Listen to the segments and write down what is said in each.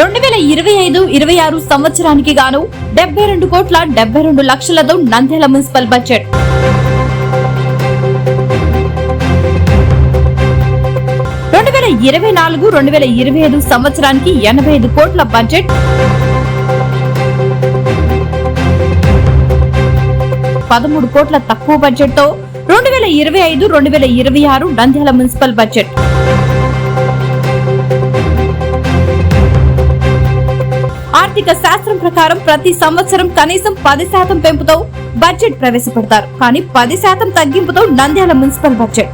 రెండు వేల ఇరవై ఐదు ఇరవై ఆరు సంవత్సరానికి గాను డెబ్బై రెండు కోట్ల డెబ్బై రెండు లక్షలతో నంద్యాల మున్సిపల్ బడ్జెట్. రెండు వేల ఇరవై నాలుగు రెండు వేల ఇరవై ఐదు సంవత్సరానికి ఎనభై ఐదు కోట్ల బడ్జెట్. పదమూడు కోట్ల తక్కువ బడ్జెట్తో రెండు వేల ఇరవై ఐదు రెండు వేల ఇరవై ఆరు నంద్యాల మున్సిపల్ బడ్జెట్. ఆర్థిక శాస్త్రం ప్రకారం ప్రతి సంవత్సరం కనీసం పది శాతం పెంపుతో బడ్జెట్ ప్రవేశపెడతారు. కానీ పది శాతం తగ్గింపుతో నంద్యాల మున్సిపల్ బడ్జెట్.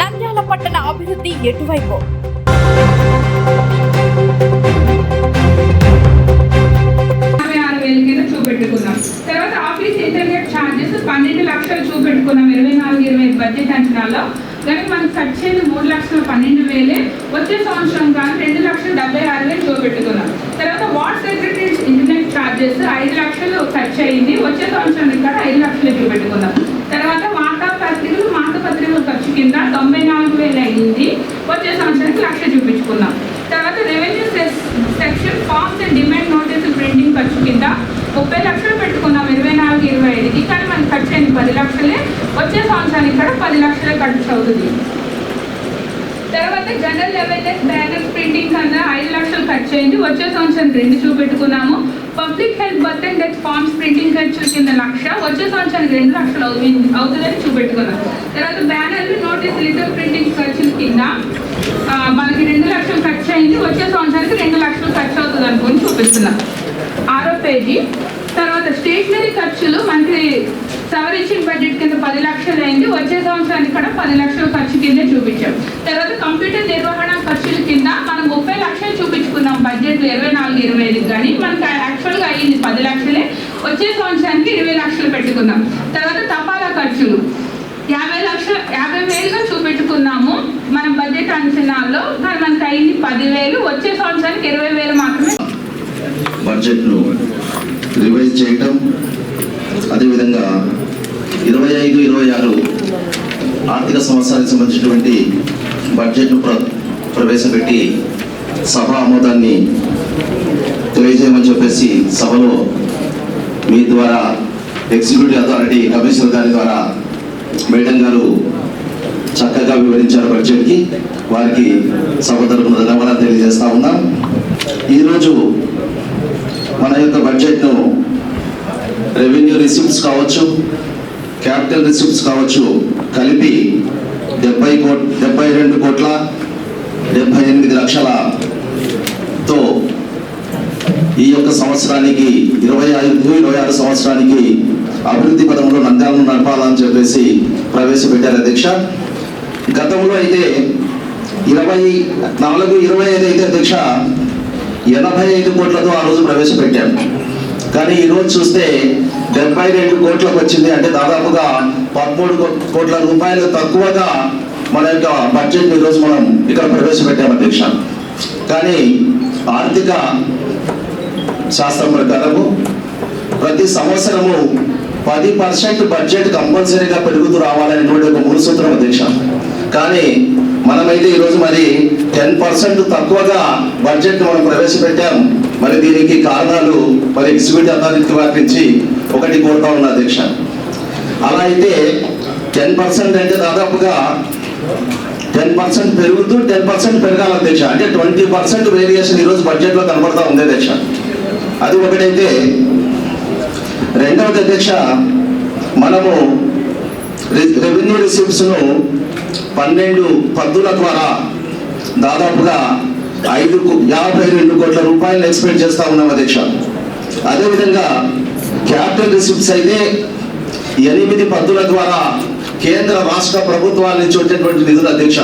నంద్యాల పట్టణ అభివృద్ధి ఎటువైపు? చూపెట్టుకున్నాం. తర్వాత ఆఫీస్ ఇంటర్నెట్ ఛార్జెస్ పన్నెండు లక్షలు చూపెట్టుకున్నాం. ఇరవై నాలుగు ఇరవై బడ్జెట్ అంచనాలో కానీ మనకు ఖర్చు అయింది మూడు లక్షల పన్నెండు వేలే వచ్చే సంవత్సరం కానీ రెండు లక్షల డెబ్బై ఆరు వేలు చూపెట్టుకున్నాం తర్వాత వార్డ్ సెక్రటరీ ఇంటర్నెట్ ఛార్జెస్ ఐదు లక్షలు ఖర్చు అయింది వచ్చే సంవత్సరం కూడా ఐదు లక్షలు చూపెట్టుకున్నాం తర్వాత వార్తా పత్రికలు మాట పత్రికల ఖర్చు కింద తొంభై నాలుగు వేలు అయింది. వచ్చే సంవత్సరానికి లక్ష చూపించుకున్నాం. తర్వాత revenue section forms and demand నోటీసులు ప్రింటింగ్ ఖర్చు కింద ముప్పై లక్షలు పెట్టుకున్నాం ఇరవై నాలుగు ఇరవై ఐదుకి. కానీ మనకి ఖర్చు అయింది పది లక్షలే. వచ్చే సంవత్సరానికి కూడా పది లక్షలే ఖర్చు అవుతుంది. తర్వాత జనరల్ అవేర్నెస్ బ్యానర్ ప్రింటింగ్ కన్నా ఐదు లక్షలు ఖర్చు అయింది. వచ్చే సంవత్సరం రెండు చూపెట్టుకున్నాము. Public health birth and death forms printing ఖర్చు కింద లక్ష. వచ్చే సంవత్సరానికి రెండు లక్షలు అవుతుంది అవుతుందని చూపెట్టుకున్నాం. తర్వాత బ్యానర్లు నోటీస్ లీటర్ ప్రింటింగ్ ఖర్చుల కింద మనకి రెండు లక్షలు ఖర్చు అయింది. వచ్చే సంవత్సరానికి రెండు లక్షలు ఖర్చు అవుతుంది అనుకుని చూపిస్తున్నాం ఆరో పేజీ. తర్వాత స్టేషనరీ ఖర్చులు మనకి సవరించిన బడ్జెట్ కింద పది లక్షలు అయింది. వచ్చే సంవత్సరానికి కూడా పది లక్షల ఖర్చు కింద చూపించాం. తర్వాత కంప్యూటర్ నిర్వహణ ఖర్చుల కింద మనం ముప్పై లక్షలు చూపించుకున్నాం. బడ్జెట్ ఇరవై నాలుగు ఇరవై ఐదు కానీ మనకి యాక్చువల్గా అయ్యింది పది లక్షలే. వచ్చే సంవత్సరానికి ఇరవై లక్షలు పెట్టుకున్నాం. తర్వాత తపాలా ఖర్చులు. యాభై లక్షలు యాభై వేలుగా చూపెట్టుకున్నాము మన బడ్జెట్ అంచనాల్లో. కానీ మనకి అయింది పదివేలు. వచ్చే సంవత్సరానికి ఇరవై వేలు మాత్రమే. బడ్జెట్ రివైజ్ చేయటం అదేవిధంగా ఇరవై ఐదు ఇరవై ఆరు ఆర్థిక సంవత్సరానికి సంబంధించినటువంటి బడ్జెట్ను ప్ర ప్రవేశపెట్టి సభ ఆమోదాన్ని తెలియజేయమని చెప్పేసి సభలో మీ ద్వారా ఎగ్జిక్యూటివ్ అథారిటీ కమిషనర్ గారి ద్వారా మేడం గారు చక్కగా వివరించారు బడ్జెట్కి. వారికి సభ తరపున ధన్యవాదాలు తెలియజేస్తా ఉన్నాం. ఈరోజు మన యొక్క బడ్జెట్ను రెవెన్యూ రిసిప్ట్స్ కావచ్చు క్యాపిటల్ రిసిప్ట్స్ కావచ్చు కలిపి డెబ్బై కోట్ డెబ్బై రెండు కోట్ల డెబ్బై ఎనిమిది లక్షలతో ఈ యొక్క సంవత్సరానికి ఇరవై ఐదు ఇరవై ఆరు సంవత్సరానికి అభివృద్ధి పదంలో నంద్యాలను నడపాలని చెప్పేసి ప్రవేశపెట్టారు అధ్యక్ష. గతంలో అయితే ఇరవై నాలుగు ఇరవై ఐదు అయితే అధ్యక్ష ఎనభై ఐదు కోట్లతో ఆ రోజు ప్రవేశపెట్టాం. కానీ ఈ రోజు చూస్తే డెబ్బై రెండు కోట్లకు వచ్చింది. అంటే దాదాపుగా పదమూడు కోట్ల రూపాయలు తక్కువగా మన యొక్క బడ్జెట్ ఈ రోజు మనం ఇక్కడ ప్రవేశపెట్టాం అధ్యక్ష. కానీ ఆర్థిక శాస్త్రం ప్రకారము ప్రతి సంవత్సరము పది పర్సెంట్ బడ్జెట్ కంపల్సరీగా పెరుగుతూ రావాలనేటువంటి ఒక మూడు సూత్రం అధ్యక్ష. కానీ మనమైతే ఈరోజు మరి టెన్ పర్సెంట్ తక్కువగా బడ్జెట్ మనం ప్రవేశపెట్టాం. మరి దీనికి కారణాలు మరి ఎగ్జిక్యూటివ్ అథారిటీ వ్యాపించి ఒకటి కోరుతా ఉన్న అధ్యక్ష. అలా అయితే టెన్ పర్సెంట్ అంటే దాదాపుగా టెన్ పర్సెంట్ పెరుగుతూ టెన్ పర్సెంట్ పెరగాలి అధ్యక్ష. అంటే ట్వంటీ పర్సెంట్ వేరియేషన్ ఈరోజు బడ్జెట్లో కనబడతా ఉంది అధ్యక్ష. అది ఒకటైతే రెండవది అధ్యక్ష మనము రెవెన్యూ రిసీప్ట్స్ను పన్నెండు పద్దుల ద్వారా దాదాపుగా ఐదు యాభై రెండు కోట్ల రూపాయలు ఎక్స్పెక్ట్ చేస్తా ఉన్నాం అధ్యక్ష. అదేవిధంగా క్యాపిటల్ రిసిప్ట్స్ అయితే ఎనిమిది పద్దుల ద్వారా కేంద్ర రాష్ట్ర ప్రభుత్వాల నుంచి వచ్చేటువంటి నిధులు అధ్యక్ష.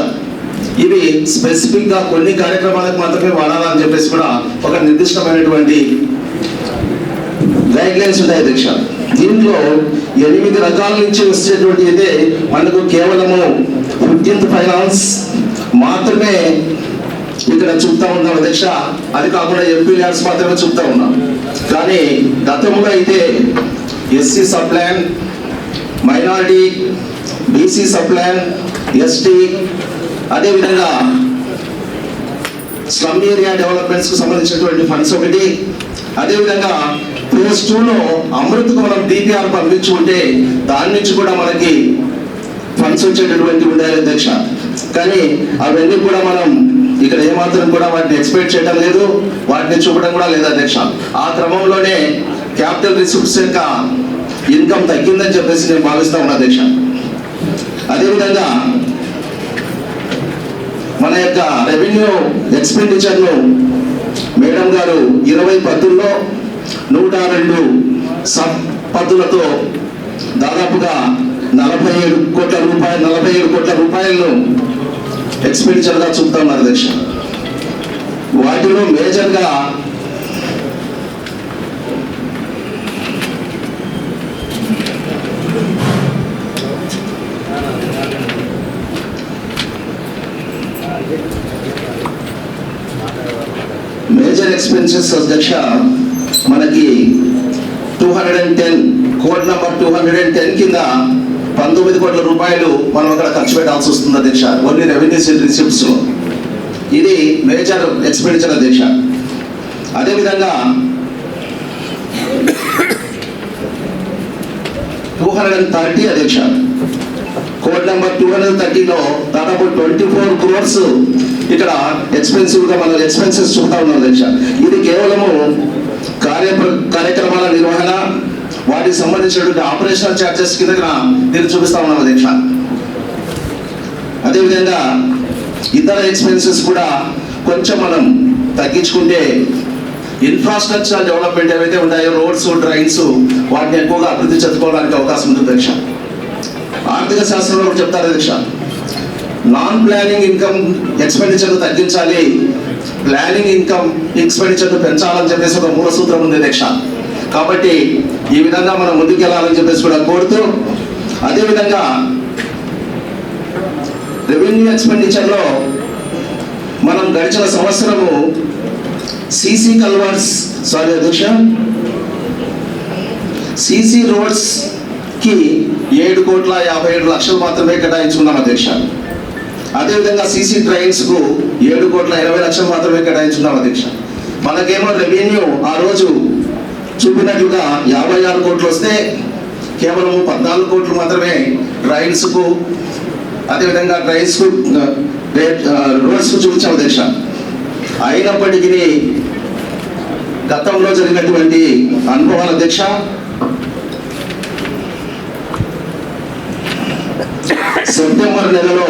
ఇవి స్పెసిఫిక్గా కొన్ని కార్యక్రమాలకు మాత్రమే వాడాలని చెప్పేసి కూడా ఒక నిర్దిష్టమైనటువంటి గైడ్ లైన్స్ ఉంటాయి అధ్యక్ష. దీంట్లో ఎనిమిది రకాల నుంచి వచ్చేటువంటి అయితే మనకు కేవలము ఫిఫ్టీన్త్ ఫైనాన్స్ మాత్రమే ఇక్కడ చూపుతా ఉన్నాం అధ్యక్ష. అది కాకుండా ఎంపీ ల్యాండ్స్ మాత్రమే చూపుతా ఉన్నాం. కానీ గతంలో అయితే SC sub plan minority BC sub plan ST అదేవిధంగా స్లమ్ ఏరియా డెవలప్మెంట్స్కు సంబంధించినటువంటి ఫండ్స్ ఒకటి అదేవిధంగా ఫేజ్ టూలో అమృత్కు మనం డిపిఆర్ పంపించుకుంటే దాని నుంచి కూడా మనకి ఫండ్స్ వచ్చేటటువంటి ఉండాలి అధ్యక్ష. కానీ అవన్నీ కూడా మనం ఇక్కడ ఏమాత్రం కూడా వాటిని ఎక్స్పెక్ట్ చేయడం లేదు వాటిని చూపడం కూడా లేదు అధ్యక్ష. ఆ క్రమంలోనే క్యాపిటల్ రిసోర్స్ యొక్క ఇన్కమ్ తగ్గిందని చెప్పేసి నేను భావిస్తా ఉన్నా అధ్యక్ష. అదేవిధంగా మన యొక్క రెవెన్యూ ఎక్స్పెండిచర్ను మేడం గారు ఇరవై పద్దుల్లో నూట రెండు సబ్ పద్దులతో దాదాపుగా నలభై ఏడు కోట్ల రూపాయలు నలభై ఏడు కోట్ల రూపాయలను ఎక్స్పెండిచర్గా చూపుతా ఉన్నారు దేశం. వాటిలో మేజర్గా మేజర్ ఎక్స్పెన్సెస్ అధ్యక్ష మనకి two hundred and ten code number two hundred and ten కింద పంతొమ్మిది కోట్ల రూపాయలు మనం అక్కడ ఖర్చు పెట్టాల్సి వస్తుంది అధ్యక్ష ఓన్లీ రెవెన్యూ రిసిప్ట్స్ ఇది మేజర్ ఎక్స్పెండిచర్ అధ్యక్ష అదేవిధంగా టూ హండ్రెడ్ అండ్ థర్టీ అధ్యక్ష కోడ్ నెంబర్ టూ హండ్రెడ్ థర్టీలో దాదాపు ట్వంటీ ఫోర్ క్రోర్స్ ఇక్కడ ఎక్స్పెన్సివ్గా మనం ఎక్స్పెన్సెస్ చూస్తా ఉన్నాం అధ్యక్ష ఇది కేవలము కార్య కార్యక్రమాల నిర్వహణ వాటికి సంబంధించినటువంటి ఆపరేషనల్ ఛార్జెస్ కింద నేను చూపిస్తా ఉన్నాను దీక్ష అదేవిధంగా ఇతర ఎక్స్పెన్సెస్ కూడా కొంచెం మనం తగ్గించుకుంటే ఇన్ఫ్రాస్ట్రక్చర్ డెవలప్మెంట్ ఏవైతే ఉన్నాయో రోడ్స్ డ్రైన్స్ వాటిని ఎక్కువగా అభివృద్ధి చెందుకోవడానికి అవకాశం ఉంటుంది దీక్ష ఆర్థిక శాస్త్రంలో ఒకటి చెప్తారు దీక్ష నాన్ ప్లానింగ్ ఇన్కమ్ ఎక్స్పెండిచర్ తగ్గించాలి. ప్లానింగ్ ఇన్కమ్ ఎక్స్పెండిచర్ పెంచాలని చెప్పేసి ఒక మూల సూత్రం ఉంది దీక్ష కాబట్టి ఈ విధంగా మనం ముందుకెళ్ళాలని చెప్పేసి కూడా కోరుతూ అదేవిధంగా రెవెన్యూ ఎక్స్పెండిచర్లో మనం గడిచిన సంవత్సరము సీసీ కల్వర్స్ సారీ అధ్యక్ష సీసీ రోడ్స్కి ఏడు కోట్ల యాభై ఏడు లక్షలు మాత్రమే కేటాయించుకున్నాం అధ్యక్ష. అదేవిధంగా సీసీ ట్రైన్స్కు ఏడు కోట్ల ఇరవై లక్షలు మాత్రమే కేటాయించుకున్నాం అధ్యక్ష. మనకేమో రెవెన్యూ ఆ రోజు చూపినట్లుగా యాభై ఆరు కోట్లు వస్తే కేవలం పద్నాలుగు కోట్లు మాత్రమే రైల్స్కు అదేవిధంగా రైల్స్కు రోడ్స్కు రోడ్స్ దేశ. అయినప్పటికీ గతంలో జరిగినటువంటి అనుభవాల అధ్యక్ష సెప్టెంబర్ నెలలో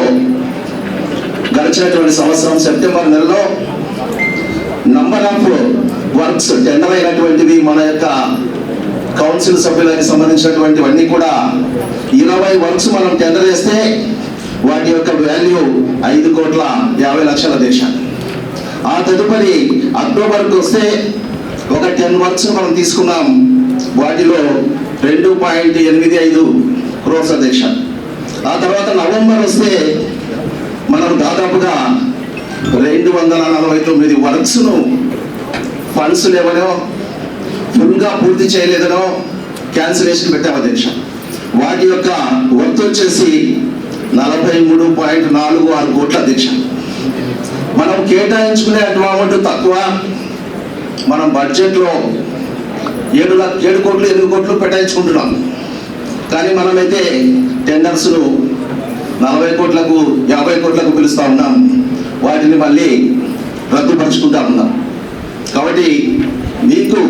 గడిచినటువంటి సంవత్సరం సెప్టెంబర్ నెలలో నంబర్ ఆఫ్ వర్క్స్ టెండర్ అయినటువంటివి మన యొక్క కౌన్సిల్ సభ్యులకు సంబంధించినటువంటివన్నీ కూడా ఇరవై వర్క్స్ మనం టెండర్ చేస్తే వాటి యొక్క వాల్యూ ఐదు కోట్ల యాభై లక్షల దేశం ఆ తదుపరి అక్టోబర్కి వస్తే ఒక టెన్ వర్క్స్ మనం తీసుకున్నాం. వాటిలో రెండు పాయింట్ ఎనిమిది ఐదు క్రోర్స్ అధ్యక్ష ఆ తర్వాత నవంబర్ వస్తే మనం దాదాపుగా రెండు వందల నలభై తొమ్మిది వర్క్స్ను ఫండ్స్ లేవనో ఫుల్గా పూర్తి చేయలేదనో క్యాన్సిలేషన్ పెట్టాం అధ్యక్ష వాటి యొక్క వర్త్ వచ్చేసి నలభై మూడు పాయింట్ నాలుగు ఆరు కోట్ల అధ్యక్ష మనం కేటాయించుకునే అమౌంట్ తక్కువ. మనం బడ్జెట్లో ఏడు లక్ష ఏడు కోట్లు ఎనిమిది కోట్లు కేటాయించుకుంటున్నాం. కానీ మనమైతే టెండర్స్ను నలభై కోట్లకు యాభై కోట్లకు పిలుస్తూ ఉన్నాం. వాటిని మళ్ళీ రద్దుపరుచుకుంటా ఉన్నాం. కాబట్టి మీకు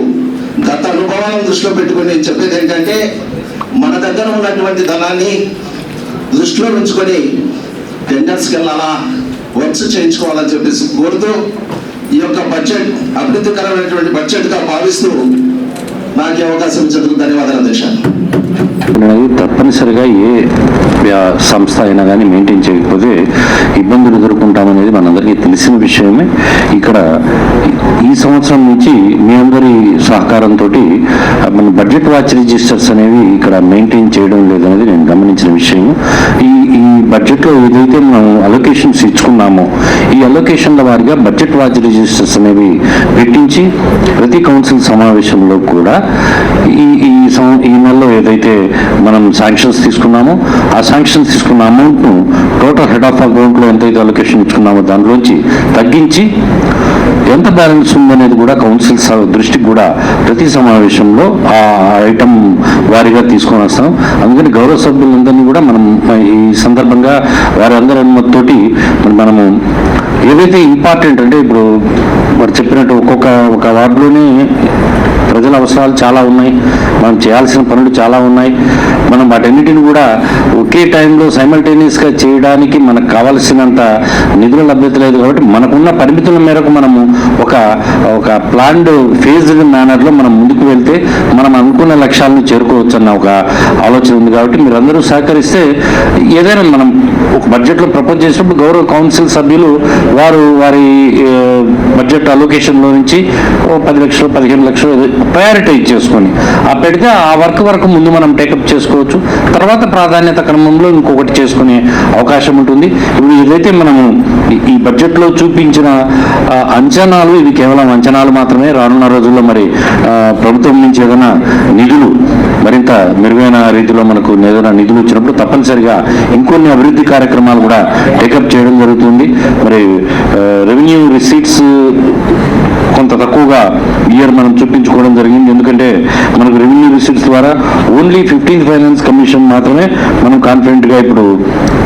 గత అనుభవాలను దృష్టిలో పెట్టుకుని నేను చెప్పేది ఏంటంటే మన దగ్గర ఉన్నటువంటి ధనాన్ని దృష్టిలో ఉంచుకొని టెండర్స్కి వెళ్ళాలా వర్క్స్ చేయించుకోవాలని చెప్పేసి కోరుతూ ఈ యొక్క బడ్జెట్ అభివృద్ధికరమైనటువంటి బడ్జెట్గా భావిస్తూ నాకు అవకాశం ఇచ్చినందుకు ధన్యవాదాలు అధ్యక్ష తప్పనిసరిగా ఏ సంస్థ అయినా కానీ మెయింటైన్ చేయకపోతే ఇబ్బందులు ఎదుర్కొంటామనేది మనందరికీ తెలిసిన విషయమే. ఇక్కడ ఈ సంవత్సరం నుంచి మీ అందరి సహకారంతో మన బడ్జెట్ వాచ్ రిజిస్టర్స్ అనేవి ఇక్కడ మెయింటైన్ చేయడం లేదనేది నేను గమనించిన విషయం ఈ ఈ బడ్జెట్లో ఏదైతే మనం అలొకేషన్స్ ఇచ్చుకున్నామో ఈ అలొకేషన్ల వారిగా బడ్జెట్ వాచ్ రిజిస్టర్స్ అనేవి పెట్టించి ప్రతి కౌన్సిల్ సమావేశంలో కూడా ఈ ఈ ఈ నెలలో ఏదైతే మనం శాంక్షన్స్ తీసుకున్నామో ఆ శాంక్షన్స్ తీసుకున్న అమౌంట్ను టోటల్ హెడ్ ఆఫ్ అకౌంట్లో ఎంతైతే అలొకేషన్ ఇచ్చుకున్నామో దానిలోంచి తగ్గించి ఎంత బ్యాలెన్స్ ఉందనేది కూడా కౌన్సిల్ దృష్టికి కూడా ప్రతి సమావేశంలో ఆ ఐటమ్ వారిగా తీసుకొని వస్తాం. అందుకని గౌరవ సభ్యులందరినీ కూడా మనం ఈ సందర్భంగా వారందరి అనుమతితోటి మనము ఏదైతే ఇంపార్టెంట్ అంటే ఇప్పుడు మరి చెప్పినట్టు ఒక్కొక్క ఒక వార్డులోనే ప్రజల అవసరాలు చాలా ఉన్నాయి. మనం చేయాల్సిన పనులు చాలా ఉన్నాయి. మనం వాటన్నిటిని కూడా ఒకే టైంలో సైమల్టేనియస్గా చేయడానికి మనకు కావాల్సినంత నిధుల లభ్యత లేదు కాబట్టి మనకున్న పరిమితుల మేరకు మనము ఒక ఒక ప్లాన్డ్ ఫేజ్డ్ మేనర్లో మనం ముందుకు వెళ్తే మనం అనుకున్న లక్ష్యాలను చేరుకోవచ్చు అన్న ఒక ఆలోచన ఉంది కాబట్టి మీరు అందరూ సహకరిస్తే ఏదైనా మనం ఒక బడ్జెట్లో ప్రపోజ్ చేసినప్పుడు గౌరవ కౌన్సిల్ సభ్యులు వారు వారి బడ్జెట్ అలొకేషన్లో నుంచి ఓ పది లక్షలు పదిహేను లక్షలు ప్రయారిటైజ్ చేసుకొని. ఆ పెడితే ఆ వర్క్ వరకు ముందు మనం టేకప్ చేసుకోవచ్చు. తర్వాత ప్రాధాన్యత క్రమంలో ఇంకొకటి చేసుకునే అవకాశం ఉంటుంది. ఇప్పుడు ఏదైతే మనము ఈ- బడ్జెట్లో చూపించిన అంచనాలు ఇవి కేవలం అంచనాలు మాత్రమే రానున్న రోజుల్లో మరి ప్రభుత్వం నుంచి ఏదైనా నిధులు మరింత మెరుగైన రీతిలో మనకు ఏదైనా నిధులు వచ్చినప్పుడు తప్పనిసరిగా ఇంకొన్ని అభివృద్ధి కార్యక్రమాలు కూడా టేకప్ చేయడం జరుగుతుంది. మరి రెవెన్యూ రిసీట్స్ కొంత తక్కువగా ఇయర్ మనం చూపించుకోవడం జరిగింది. ఎందుకంటే మనకు రెవెన్యూ రిసీట్స్ ద్వారా ఓన్లీ ఫిఫ్టీన్త్ ఫైనాన్స్ కమిషన్ మాత్రమే మనం కాన్ఫిడెంట్గా ఇప్పుడు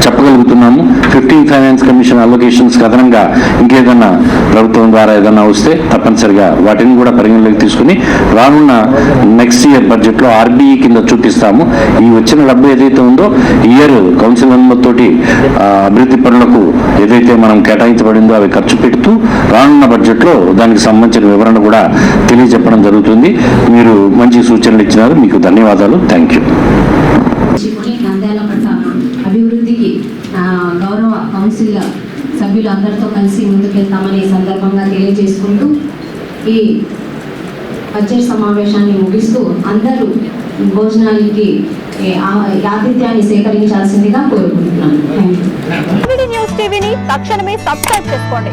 చెప్పగలుగుతున్నాము. ఫిఫ్టీన్త్ ఫైనాన్స్ కమిషన్ అలొకేషన్స్ అదనంగా ఇంకేదన్నా ప్రభుత్వం ద్వారా ఏదన్నా వస్తే తప్పనిసరిగా వాటిని కూడా పరిగణలోకి తీసుకుని రానున్న నెక్స్ట్ ఇయర్ బడ్జెట్లో ఆర్బీఈ కింద చూపిస్తాము. ఈ వచ్చిన డబ్బు ఏదైతే ఉందో ఇయర్ కౌన్సిల్ అనుమతితోటి అభివృద్ధి పనులకు ఏదైతే మనం కేటాయించబడిందో అవి ఖర్చు పెడుతూ రానున్న బడ్జెట్లో దానికి సంబంధించిన వివరణ కూడా తెలియజెప్పడం జరుగుతుంది. మీరు మంచి సూచనలు ఇచ్చినారు. మీకు ధన్యవాదాలు. థ్యాంక్ యూ అభివృద్ధికి గౌరవ కౌన్సిల్ సభ్యులు అందరితో కలిసి ముందుకెళ్తామని ఈ సందర్భంగా తెలియజేసుకుంటూ ఈ బడ్జెట్ సమావేశాన్ని ముగిస్తూ అందరూ ఆ- ఆతిథ్యాన్ని సేకరించాల్సిందిగా కోరుకుంటున్నాను. న్యూస్ టీవీని తక్షణమే సబ్స్క్రైబ్ చేసుకోండి.